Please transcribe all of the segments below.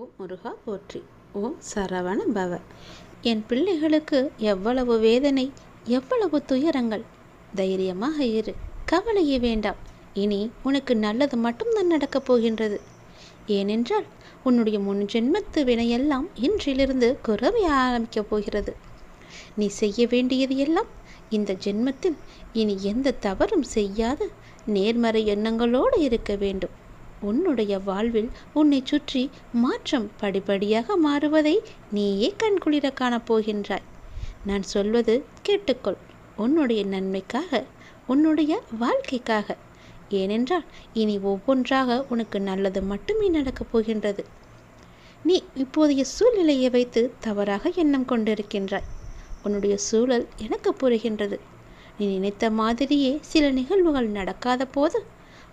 ஓம் முருகா போற்றி. ஓம் சரவண பவ என் பிள்ளைகளுக்கு எவ்வளவு வேதனை எவ்வளவு துயரங்கள். தைரியமாக இரு கவலையே வேண்டாம். இனி உனக்கு நல்லது மட்டும்தான் நடக்கப் போகின்றது. ஏனென்றால் உன்னுடைய முன் ஜென்மத்து வினையெல்லாம் இன்றிலிருந்து குறவை ஆரம்பிக்கப் போகிறது. நீ செய்ய வேண்டியது எல்லாம் இந்த ஜென்மத்தில் இனி எந்த தவறும் செய்யாது நேர்மறை எண்ணங்களோடு இருக்க வேண்டும். உன்னுடைய வாழ்வில் உன்னை சுற்றி மாற்றம் படிப்படியாக மாறுவதை நீயே கண்குளிர காணப்போகின்றாய் நான் சொல்வது கேட்டுக்கொள். உன்னுடைய நன்மைக்காக உன்னுடைய வாழ்க்கைக்காக. ஏனென்றால் இனி ஒவ்வொன்றாக உனக்கு நல்லது மட்டுமே நடக்கப் போகின்றது. நீ இப்போதைய சூழ்நிலையை வைத்து தவறாக எண்ணம் கொண்டிருக்கின்றாய். உன்னுடைய சூழல் எனக்கு புரிகின்றது. நீ நினைத்த மாதிரியே சில நிகழ்வுகள் நடக்காத போது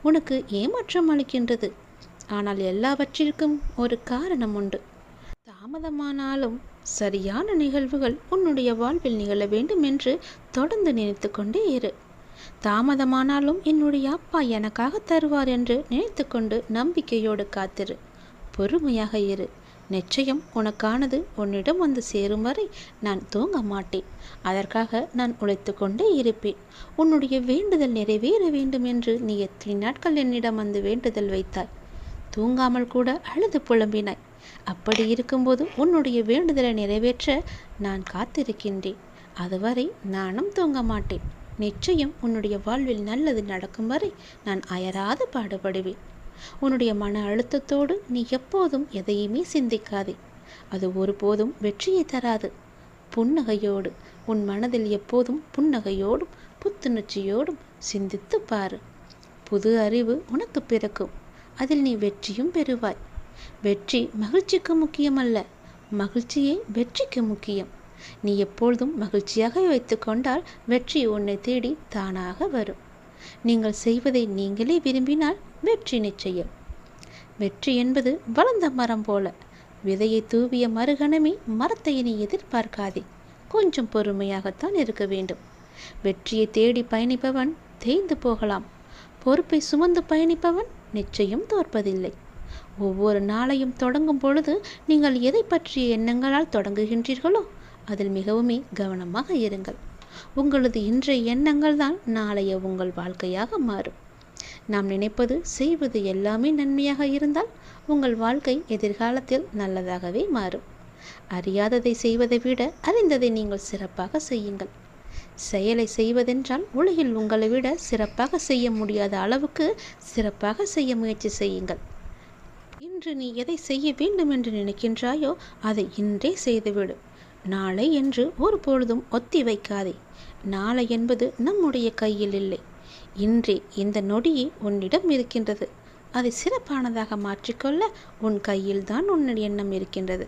உனக்கு ஏமாற்றம் அளிக்கின்றது. ஆனால் எல்லாவற்றிற்கும் ஒரு காரணம் உண்டு. தாமதமானாலும் சரியான நிகழ்வுகள் உன்னுடைய வாழ்வில் நிகழ வேண்டும் என்று தொடர்ந்து நினைத்து கொண்டே இரு. தாமதமானாலும் என்னுடைய அப்பா எனக்காக தருவார் என்று நினைத்து கொண்டு நம்பிக்கையோடு காத்திரு. பொறுமையாக இரு. நிச்சயம் உனக்கானது உன்னிடம் வந்து சேரும் வரை நான் தூங்க மாட்டேன். அதற்காக நான் உழைத்து கொண்டே இருப்பேன். உன்னுடைய வேண்டுதல் நிறைவேற வேண்டும் என்று நீ எத்தனை நாட்கள் என்னிடம் வந்து வேண்டுதல் வைத்தாய்? தூங்காமல் கூட அழுது புலம்பினாய். அப்படி இருக்கும்போது உன்னுடைய வேண்டுதலை நிறைவேற்ற நான் காத்திருக்கின்றேன். அதுவரை நானும் தூங்க மாட்டேன். நிச்சயம் உன்னுடைய வாழ்வில் நல்லது நடக்கும் வரை நான் அயராது பாடுபடுவேன். உன்னுடைய மன அழுத்தத்தோடு நீ எப்போதும் எதையுமே சிந்திக்காதே. அது ஒருபோதும் வெற்றியை தராது. புன்னகையோடு உன் மனதில் எப்போதும் புன்னகையோடும் புத்துணர்ச்சியோடும் சிந்தித்து பாரு. புது அறிவு உனக்கு பிறக்கும். அதில் நீ வெற்றியும் பெறுவாய். வெற்றி மகிழ்ச்சிக்கு முக்கியமல்ல. மகிழ்ச்சியே வெற்றிக்கு முக்கியம். நீ எப்பொழுதும் மகிழ்ச்சியாக வைத்துக்கொண்டால் வெற்றி உன்னை தேடி தானாக வரும். நீங்கள் செய்வதை நீங்களே விரும்பினால் வெற்றி நிச்சயம். வெற்றி என்பது வளர்ந்த மரம் போல. விதையை தூவிய மறுகணமே மரத்தை இனி எதிர்பார்க்காதே. கொஞ்சம் பொறுமையாகத்தான் இருக்க வேண்டும். வெற்றியை தேடி பயணிப்பவன் தேய்ந்து போகலாம். பொறுப்பை சுமந்து பயணிப்பவன் நிச்சயம் தோற்பதில்லை. ஒவ்வொரு நாளையும் தொடங்கும் பொழுது நீங்கள் எதை பற்றிய எண்ணங்களால் தொடங்குகின்றீர்களோ அதில் மிகவுமே கவனமாக இருங்கள். உங்களது இன்றைய எண்ணங்கள் தான் நாளைய உங்கள் வாழ்க்கையாக மாறும். நாம் நினைப்பது செய்வது எல்லாமே நன்மையாக இருந்தால் உங்கள் வாழ்க்கை எதிர்காலத்தில் நல்லதாகவே மாறும். அறியாததை செய்வதை விட அறிந்ததை நீங்கள் சிறப்பாக செய்யுங்கள். செயலை செய்வதென்றால் உலகில் உங்களை விட சிறப்பாக செய்ய முடியாத அளவுக்கு சிறப்பாக செய்ய முயற்சி செய்யுங்கள். இன்று நீ எதை செய்ய வேண்டும் என்று நினைக்கின்றாயோ அதை இன்றே செய்துவிடு. நாளை என்று ஒரு பொழுதும் ஒத்தி வைக்காதே. நாளை என்பது நம்முடைய கையில் இல்லை. இன்றே இந்த நொடியே உன்னிடம் இருக்கின்றது. அதை சிறப்பானதாக மாற்றிக்கொள்ள உன் கையில்தான் உன்னுடைய எண்ணம் இருக்கின்றது.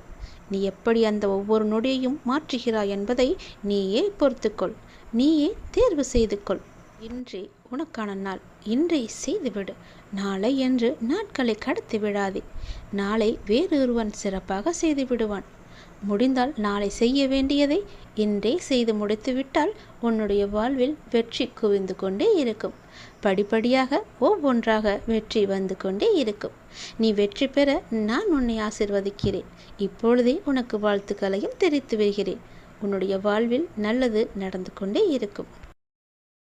நீ எப்படி அந்த ஒவ்வொரு நொடியையும் மாற்றுகிறாய் என்பதை நீயே பொறுத்துக்கொள். நீயே தேர்வு செய்து கொள் இன்றே உனக்கான நாள். இன்றே செய்துவிடு. நாளை என்று நாட்களை கடத்தி விடாதே. நாளை வேறொருவன் சிறப்பாக செய்து விடுவான். முடிந்தால் நாளை செய்ய வேண்டியதை இன்றே செய்து முடித்துவிட்டால் உன்னுடைய வாழ்வில் வெற்றி குவிந்து கொண்டே இருக்கும். படிப்படியாக ஒவ்வொன்றாக வெற்றி வந்து கொண்டே இருக்கும். நீ வெற்றி பெற நான் உன்னை ஆசிர்வதிக்கிறேன். இப்பொழுதே உனக்கு வாழ்த்துக்களையும் தெரிவித்து வருகிறேன் உன்னுடைய வாழ்வில் நல்லது நடந்து கொண்டே இருக்கும்.